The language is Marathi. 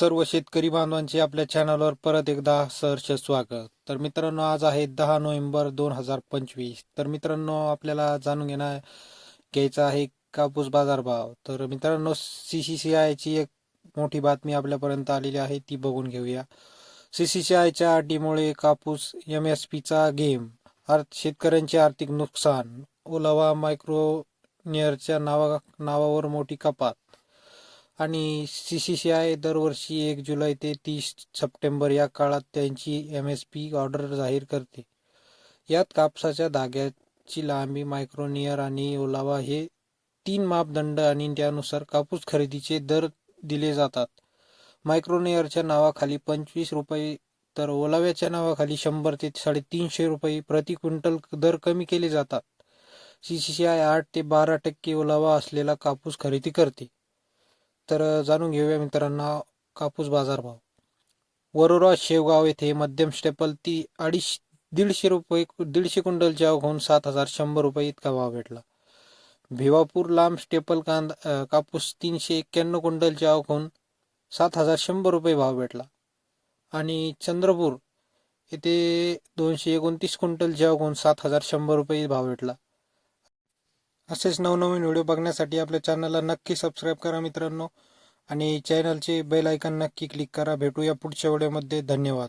सर्व शेतकरी बांधवांचे आपल्या चॅनलवर परत एकदा सहर्ष स्वागत. तर मित्रांनो आज आहे दहा नोव्हेंबर दोन हजार पंचवीस. तर मित्रांनो आपल्याला जाणून घेणार घ्यायचा आहे कापूस बाजारभाव. तर मित्रांनो सी सी सी आयची एक मोठी बातमी आपल्यापर्यंत आलेली आहे ती बघून घेऊया. सी सी सी आयच्या अटीमुळे कापूस एम एस पीचा गेम अर्थ शेतकऱ्यांचे आर्थिक नुकसान ओलावा मायक्रो नियरच्या नावा नावावर मोठी कपात. आणि सी सी सी आय दरवर्षी एक जुलै ते तीस सप्टेंबर या काळात त्यांची एम एस पी ऑर्डर जाहीर करते. यात कापसाच्या धाग्याची लांबी मायक्रोनियर आणि ओलावा हे तीन मापदंड आणि त्यानुसार कापूस खरेदीचे दर दिले जातात. मायक्रोनियरच्या नावाखाली पंचवीस रुपये तर ओलाव्याच्या नावाखाली शंभर ते साडेतीनशे रुपये प्रति क्विंटल दर कमी केले जातात. सी सी सी आय आठ ते बारा टक्के ओलावा असलेला कापूस खरेदी करते. तर जाणून घेऊया मित्रांनो कापूस बाजारभाव. वरोरा शेवगाव येथे मध्यम स्टेपल ती अडीच दीडशे रुपये दीडशे क्विंटलच्या होऊन सात हजार शंभर रुपये इतका भाव भेटला. भिवापूर लांब स्टेपल कांदा कापूस तीनशे एक्क्याण्णव क्विंटलच्या होऊन सात हजार शंभर रुपये भाव भेटला. आणि चंद्रपूर येथे दोनशे एकोणतीस क्विंटलच्या होऊन सात हजार शंभर रुपये भाव भेटला. असेच नवनवीन व्हिडिओ बघण्यासाठी आपल्या चॅनलला नक्की सबस्क्राईब करा मित्रांनो. आणि चॅनलचे बेल आयकॉन नक्की क्लिक करा. भेटूया पुढच्या व्हिडिओमध्ये धन्यवाद.